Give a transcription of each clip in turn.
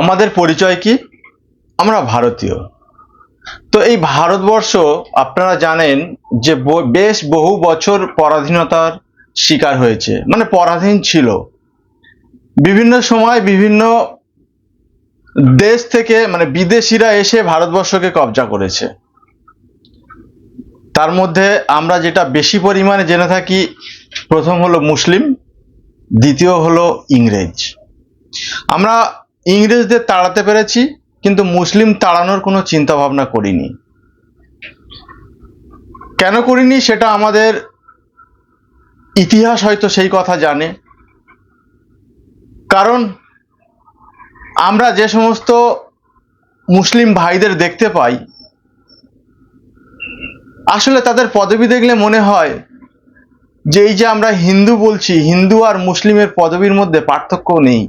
আমাদের পরিচয় কি? আমরা ভারতীয়। তো এই ভারতবর্ষ, আপনারা জানেন যে বেশ বহু বছর পরাধীনতার শিকার হয়েছে। মানে পরাধীন ছিল। বিভিন্ন সময় বিভিন্ন দেশ থেকে মানে বিদেশিরা এসে ভারতবর্ষকে কবজা করেছে। তার মধ্যে আমরা যেটা বেশি পরিমাণে জেনে থাকি, প্রথম হলো মুসলিম, দ্বিতীয় হলো ইংরেজ। আমরা ইংরেজদের তাড়াতে পেরেছি, কিন্তু মুসলিম তাড়ানোর কোনো চিন্তা ভাবনা করিনি। কেন করিনি সেটা আমাদের ইতিহাস হয়তো সেই কথা জানে। কারণ আমরা যে সমস্ত মুসলিম ভাইদের দেখতে পাই, আসলে তাদের পদবি দেখলে মনে হয় যে এই যে আমরা হিন্দু বলছি, হিন্দু আর মুসলিমের পদবীর মধ্যে পার্থক্য নেই।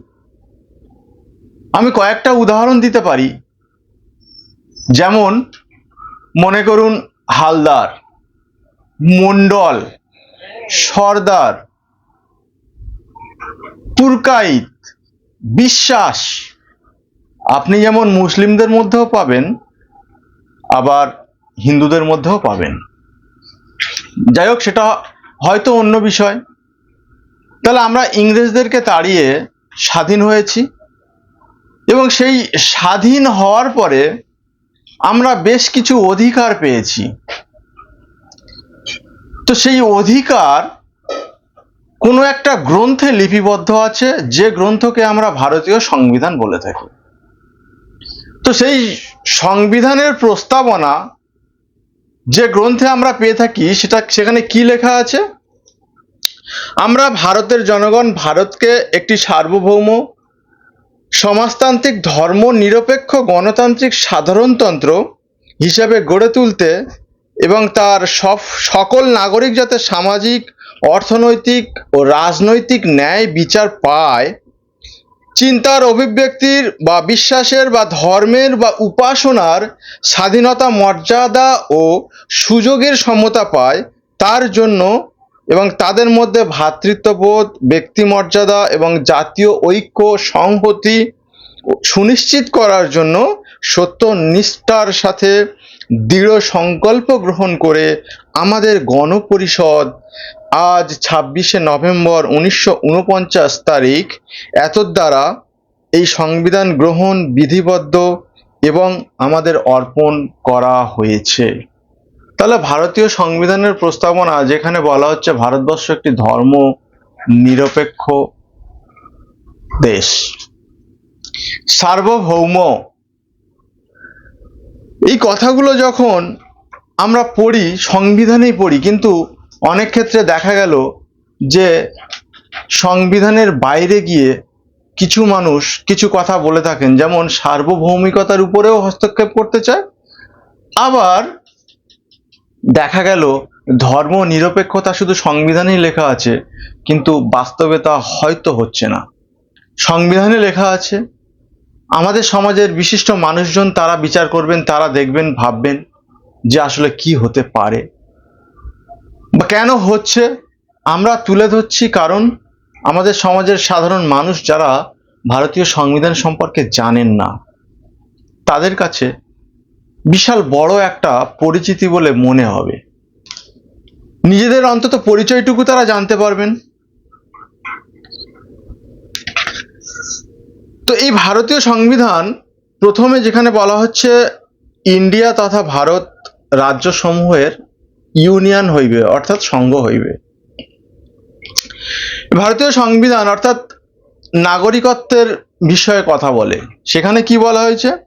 আমি কয়েকটা উদাহরণ দিতে পারি। যেমন, মনে করুন হালদার মন্ডল সর্দার, তুর্কাইত, বিশ্বাস। আপনি যেমন মুসলিমদের মধ্যেও পাবেন, আবার হিন্দুদের মধ্যেও পাবেন। যাই হোক, সেটা হয়তো অন্য বিষয়। তাহলে আমরা ইংরেজদেরকে তাড়িয়ে স্বাধীন হয়েছি। এবং সেই স্বাধীন হওয়ার পরে আমরা বেশ কিছু অধিকার পেয়েছি। তো সেই অধিকার কোনো একটা গ্রন্থে লিপিবদ্ধ আছে, যে গ্রন্থকে আমরা ভারতীয় সংবিধান বলে থাকি। তো সেই সংবিধানের প্রস্তাবনা যে গ্রন্থে আমরা পেয়ে থাকি, সেটা সেখানে কি লেখা আছে? আমরা ভারতের জনগণ, ভারতকে একটি সার্বভৌম সমাজতান্ত্রিক ধর্ম নিরপেক্ষ গণতান্ত্রিক সাধারণতন্ত্র হিসাবে গড়ে তুলতে এবং তার সব সকল নাগরিক যাতে সামাজিক, অর্থনৈতিক ও রাজনৈতিক ন্যায় বিচার পায়, চিন্তার অভিব্যক্তির বা বিশ্বাসের বা ধর্মের বা উপাসনার স্বাধীনতা মর্যাদা ও সুযোগের সমতা পায়, তার জন্য এবং তাদের মধ্যে ভ্রাতৃত্ববোধ ব্যক্তিমর্যাদা এবং জাতীয় ঐক্য, সংহতি সুনিশ্চিত করার জন্য সত্য নিষ্ঠার সাথে দৃঢ় সংকল্প গ্রহণ করে আমাদের গণপরিষদ আজ ছাব্বিশে নভেম্বর উনিশশো উনপঞ্চাশ তারিখ এত দ্বারা এই সংবিধান গ্রহণ বিধিবদ্ধ এবং আমাদের অর্পণ করা হয়েছে। তাহলে ভারতীয় সংবিধানের প্রস্তাবনা যেখানে বলা হচ্ছে ভারতবর্ষ একটি ধর্ম নিরপেক্ষ দেশ। সার্বভৌম। এই কথাগুলো যখন আমরা পড়ি, সংবিধানেই পড়ি, কিন্তু অনেক ক্ষেত্রে দেখা গেল যে সংবিধানের বাইরে গিয়ে কিছু মানুষ কিছু কথা বলে থাকেন, যেমন সার্বভৌমিকতার উপরেও হস্তক্ষেপ করতে চায়, আবার দেখা গেল, ধর্ম নিরপেক্ষতা শুধু সংবিধানেই লেখা আছে, কিন্তু বাস্তবে তা হয়তো হচ্ছে না। সংবিধানে লেখা আছে, আমাদের সমাজের বিশিষ্ট মানুষজন তারা বিচার করবেন, তারা দেখবেন, ভাববেন যে আসলে কি হতে পারে। বা কেন হচ্ছে, আমরা তুলে ধরছি কারণ আমাদের সমাজের সাধারণ মানুষ যারা ভারতীয় সংবিধান সম্পর্কে জানেন না, তাদের কাছে বিশাল বড় একটা পরিচিতি বলে মনে হবে। নিজেদের অন্তত পরিচয়টুকু তারা জানতে পারবেন। তো এই ভারতীয় সংবিধান প্রথমে যেখানে বলা হচ্ছে, ইন্ডিয়া তথা ভারত রাজ্যসমূহের ইউনিয়ন হইবে, অর্থাৎ সংঘ হইবে। ভারতীয় সংবিধান অর্থাৎ নাগরিকত্বের বিষয়ে কথা বলে। সেখানে কি বলা হয়েছে?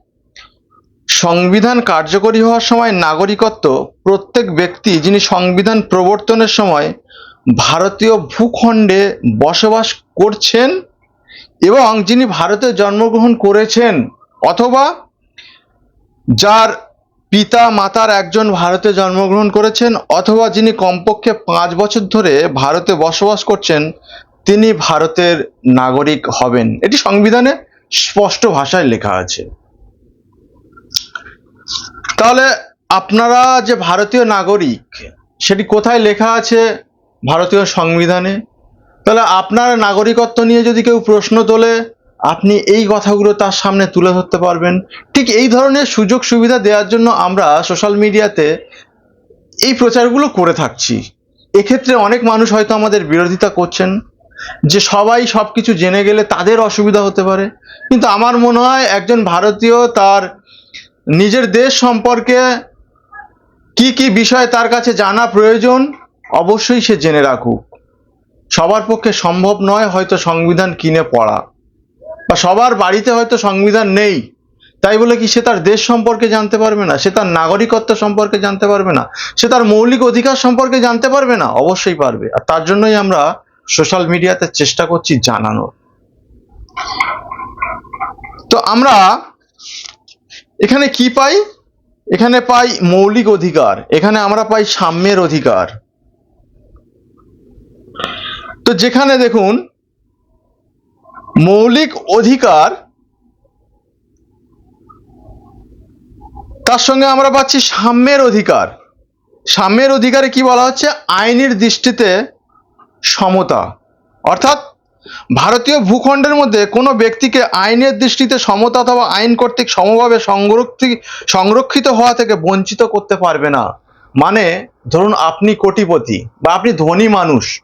সংবিধান কার্যকরী হওয়ার সময় নাগরিকত্ব, প্রত্যেক ব্যক্তি যিনি সংবিধান প্রবর্তনের সময় ভারতীয় ভূখণ্ডে বসবাস করছেন এবং যিনি ভারতে জন্মগ্রহণ করেছেন অথবা যার পিতা মাতার একজন ভারতে জন্মগ্রহণ করেছেন অথবা যিনি কমপক্ষে পাঁচ বছর ধরে ভারতে বসবাস করছেন, তিনি ভারতের নাগরিক হবেন। এটি সংবিধানে স্পষ্ট ভাষায় লেখা আছে। তাহলে আপনারা যে ভারতীয় নাগরিক, সেটি কোথায় লেখা আছে ভারতীয় সংবিধানে? তাহলে আপনার নাগরিকত্ব নিয়ে যদি কেউ প্রশ্ন তোলে, আপনি এই কথাগুলো তার সামনে তুলে ধরতে পারবেন। ঠিক এই ধরনের সুযোগ সুবিধা দেওয়ার জন্য আমরা সোশ্যাল মিডিয়াতে এই প্রচারগুলো করে থাকছি। এক্ষেত্রে অনেক মানুষ হয়তো আমাদের বিরোধিতা করছেন, যে সবাই সব কিছু জেনে গেলে তাদের অসুবিধা হতে পারে। কিন্তু আমার মনে হয় একজন ভারতীয় তার নিজের দেশ সম্পর্কে কি কি বিষয় তার কাছে জানা প্রয়োজন, অবশ্যই সে জেনে রাখুক। সবার পক্ষে সম্ভব নয় হয়তো সংবিধান কিনে পড়া, বা সবার বাড়িতে হয়তো সংবিধান নেই। তাই বলে কি সে তার দেশ সম্পর্কে জানতে পারবে না? সে তার নাগরিকত্ব সম্পর্কে জানতে পারবে না? সে তার মৌলিক অধিকার সম্পর্কে জানতে পারবে না? অবশ্যই পারবে। আর তার জন্যই আমরা সোশ্যাল মিডিয়াতে চেষ্টা করছি জানানোর। তো আমরা এখানে কি পাই? এখানে পাই মৌলিক অধিকার। এখানে আমরা পাই সাম্যের অধিকার। তো যেখানে দেখুন, মৌলিক অধিকার, তার সঙ্গে আমরা পাচ্ছি সাম্যের অধিকার। সাম্যের অধিকারে কি বলা হচ্ছে? আইনের দৃষ্টিতে সমতা। অর্থাৎ ভারতীয় ভূখণ্ডের মধ্যে কোনো ব্যক্তিকে আইনের দৃষ্টিতে সমতা অথবা আইন কর্তৃক সমভাবে সংরক্ষিত হওয়া থেকে বঞ্চিত করতে পারবে না। মানে ধরুন আপনি কোটিপতি বা আপনি ধনী মানুষ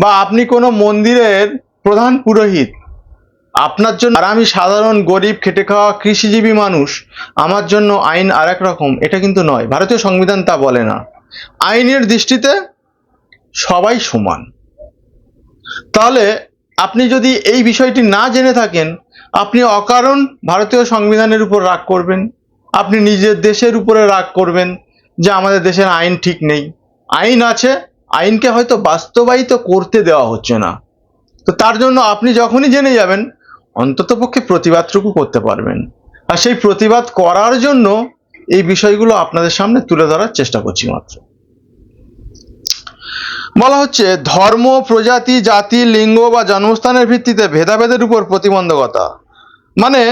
বা আপনি কোনো মন্দিরের প্রধান পুরোহিত। আপনার জন্য আর আমি সাধারণ গরিব, খেটে খাওয়া কৃষিজীবী মানুষ, আমার জন্য আইন আর এক রকম, এটা কিন্তু নয়। ভারতীয় সংবিধান তা বলে না। আইনের দৃষ্টিতে সবাই সমান। তাহলে আপনি যদি এই বিষয়টি না জেনে থাকেন, আপনি অকারণ ভারতীয় সংবিধানের উপর রাগ করবেন। আপনি নিজের দেশের উপরে রাগ করবেন যে আমাদের দেশের আইন ঠিক নেই। আইন আছে, আইনকে হয়তো বাস্তবায়িত করতে দেওয়া হচ্ছে না। তো তার জন্য আপনি যখনই জেনে যাবেন অন্ততপক্ষে প্রতিবাদটুকু করতে পারবেন। আর সেই প্রতিবাদ করার জন্য এই বিষয়গুলো আপনাদের সামনে তুলে ধরার চেষ্টা করছি মাত্র। বলা হচ্ছে, ধর্ম, প্রজাতি, জাতি, লিঙ্গ বা জন্মস্থানের ভিত্তিতে ভেদাভেদের উপর প্রতিবন্ধকতা। মানে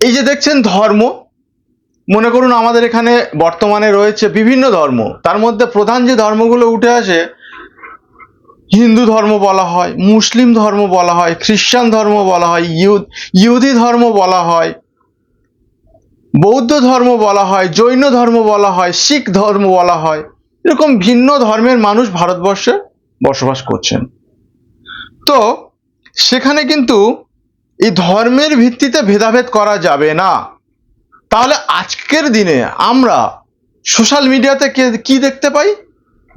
এই যে দেখছেন ধর্ম, মনে করুন আমাদের এখানে বর্তমানে রয়েছে বিভিন্ন ধর্ম। তার মধ্যে প্রধান যে ধর্মগুলো উঠে আসে, হিন্দু ধর্ম বলা হয়, মুসলিম ধর্ম বলা হয়, খ্রিস্টান ধর্ম বলা হয়, ইহুদ ধর্ম বলা হয়, বৌদ্ধ ধর্ম বলা হয়, জৈন ধর্ম বলা হয়, শিখ ধর্ম বলা হয়। এরকম ভিন্ন ধর্মের মানুষ ভারতবর্ষে বসবাস করছেন। তো সেখানে কিন্তু এই ধর্মের ভিত্তিতে ভেদাভেদ করা যাবে না। তাহলে আজকের দিনে আমরা সোশ্যাল মিডিয়াতে কে- দেখতে পাই?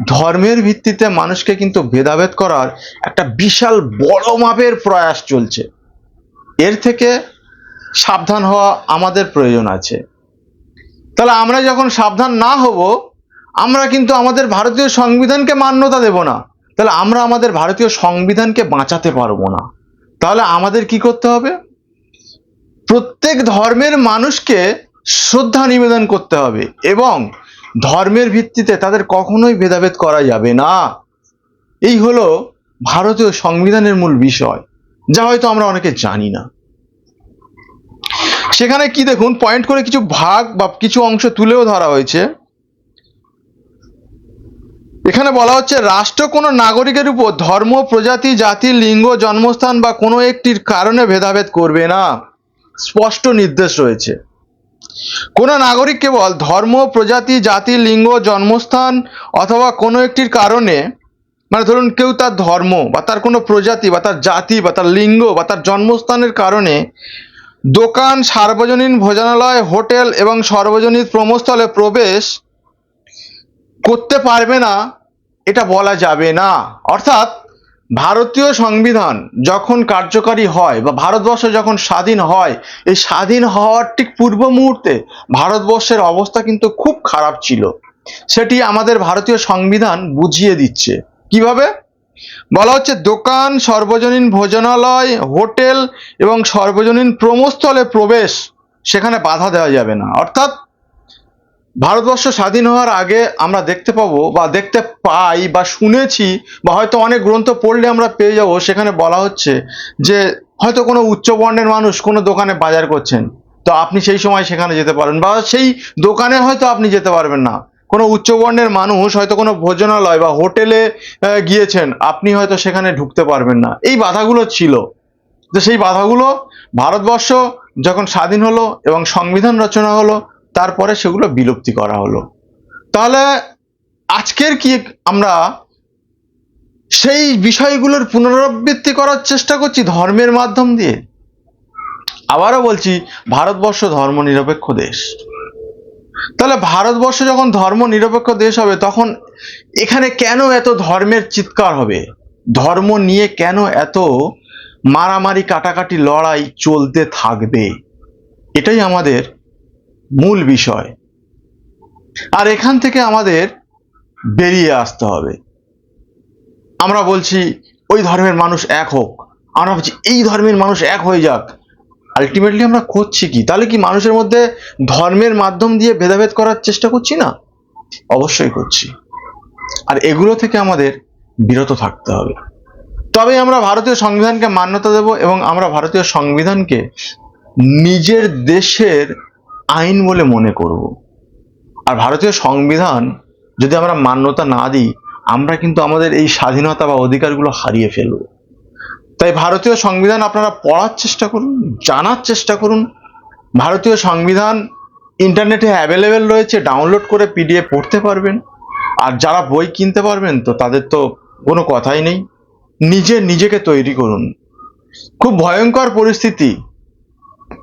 ধর্মের ভিত্তিতে মানুষকে কিন্তু ভেদাভেদ করার একটা বিশাল বড় মাপের প্রয়াস চলছে। এর থেকে সাবধান হওয়া আমাদের প্রয়োজন আছে। তাহলে আমরা যখন সাবধান না হব আমরা কিন্তু আমাদের ভারতীয় সংবিধানকে মান্যতা দেব না। তাহলে আমরা আমাদের ভারতীয় সংবিধানকে বাঁচাতে পারব না। তাহলে আমাদের কি করতে হবে? প্রত্যেক ধর্মের মানুষকে শ্রদ্ধা নিবেদন করতে হবে এবং ধর্মের ভিত্তিতে তাদের কখনোই ভেদাভেদ করা যাবে না। এই হলো ভারতীয় সংবিধানের মূল বিষয়, যা হয়তো আমরা অনেকে জানি না। সেখানে কি দেখুন পয়েন্ট করে কিছু ভাগ বা কিছু অংশ তুলেও ধরা হয়েছে। এখানে বলা হচ্ছে, রাষ্ট্র কোনো নাগরিকের উপর ধর্ম, প্রজাতি, জাতি, লিঙ্গ, জন্মস্থান বা কোনো একটির কারণে ভেদাভেদ করবে না। স্পষ্ট নির্দেশ রয়েছে। কোনো নাগরিক কেবল ধর্ম, প্রজাতি, জাতি, লিঙ্গ, জন্মস্থান অথবা কোনো একটির কারণে মানে ধরুন কেউ তার ধর্ম বা তার কোনো প্রজাতি বা তার জাতি বা তার লিঙ্গ বা তার জন্মস্থানের কারণে দোকান, সার্বজনীন ভোজনালয়, হোটেল এবং সর্বজনীন প্রমস্থলে প্রবেশ করতে পারবে না, এটা বলা যাবে না। অর্থাৎ ভারতীয় সংবিধান যখন কার্যকারী হয় বা ভারতবর্ষ যখন স্বাধীন হয়, এই স্বাধীন হওয়ার ঠিক পূর্ব মুহূর্তে ভারতবর্ষের অবস্থা কিন্তু খুব খারাপ ছিল। সেটি আমাদের ভারতীয় সংবিধান বুঝিয়ে দিচ্ছে। কীভাবে? বলা হচ্ছে দোকান, সর্বজনীন ভোজনালয়, হোটেল এবং সর্বজনীন প্রমস্থলে প্রবেশ, সেখানে বাধা দেওয়া যাবে না। অর্থাৎ ভারতবর্ষ স্বাধীন হওয়ার আগে আমরা দেখতে পাবো বা দেখতে পাই বা শুনেছি বা হয়তো অনেক গ্রন্থ পড়লে আমরা পেয়ে যাব, সেখানে বলা হচ্ছে যে হয়তো কোনো উচ্চবর্ণের মানুষ কোনো দোকানে বাজার করছেন। তো আপনি সেই সময় সেখানে যেতে পারেন বা সেই দোকানে হয়তো আপনি যেতে পারবেন না। কোনো উচ্চবর্ণের মানুষ হয়তো কোনো ভোজনালয় বা হোটেলে গিয়েছেন, আপনি হয়তো সেখানে ঢুকতে পারবেন না। এই বাধাগুলো ছিল। তো সেই বাধাগুলো ভারতবর্ষ যখন স্বাধীন হলো এবং সংবিধান রচনা হলো তারপরে সেগুলো বিলুপ্তি করা হলো। তাহলে আজকের কি আমরা সেই বিষয়গুলোর পুনরাবৃত্তি করার চেষ্টা করছি ধর্মের মাধ্যম দিয়ে? আবারও বলছি, ভারতবর্ষ ধর্ম নিরপেক্ষ দেশ। তাহলে ভারতবর্ষ যখন ধর্ম নিরপেক্ষ দেশ হবে, তখন এখানে কেন এত ধর্মের চিৎকার হবে? ধর্ম নিয়ে কেন এত মারামারি, কাটাকাটি, লড়াই চলতে থাকবে? এটাই আমাদের মূল বিষয়। আর এখান থেকে আমাদের বেরিয়ে আসতে হবে। আমরা বলছি, ওই ধর্মের মানুষ এক হোক। আমরা বলছি এই ধর্মের মানুষ এক হয়ে যাক। আলটিমেটলি আমরা করছি কি? তাহলে কি মানুষের মধ্যে ধর্মের মাধ্যম দিয়ে ভেদাভেদ করার চেষ্টা করছি না? অবশ্যই করছি। আর এগুলো থেকে আমাদের বিরত থাকতে হবে। তবে আমরা ভারতীয় সংবিধানকে মান্যতা দেব এবং আমরা ভারতীয় সংবিধানকে নিজের দেশের আইন বলে মনে করব। আর ভারতীয় সংবিধান যদি আমরা মান্যতা না দিই, আমরা কিন্তু আমাদের এই স্বাধীনতা বা অধিকারগুলো হারিয়ে ফেলব। তাই ভারতীয় সংবিধান আপনারা পড়ার চেষ্টা করুন, জানার চেষ্টা করুন। ভারতীয় সংবিধান ইন্টারনেটে অ্যাভেলেবেল রয়েছে, ডাউনলোড করে পিডিএফ পড়তে পারবেন। আর যারা বই কিনতে পারবেন, তো তাদের তো কোনো কথাই নেই। নিজে নিজেকে তৈরি করুন। খুব ভয়ঙ্কর পরিস্থিতি।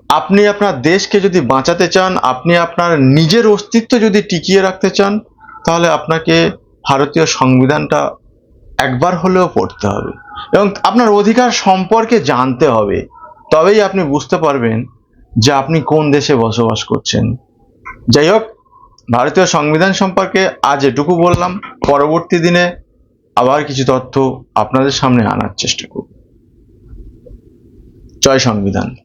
আপনি আপনার দেশকে যদি বাঁচাতে চান, আপনি আপনার নিজের অস্তিত্ব যদি টিকিয়ে রাখতে চান, তাহলে আপনাকে ভারতীয় সংবিধানটা একবার হলেও পড়তে হবে। এবং আপনার অধিকার সম্পর্কে জানতে হবে। তবেই আপনি বুঝতে পারবেন যে আপনি কোন দেশে বসবাস করছেন। যাই হোক, ভারতীয় সংবিধান সম্পর্কে আজ এটুকু বললাম। পরবর্তী দিনে আবার কিছু তথ্য আপনাদের সামনে আনার চেষ্টা করব। জয় সংবিধান।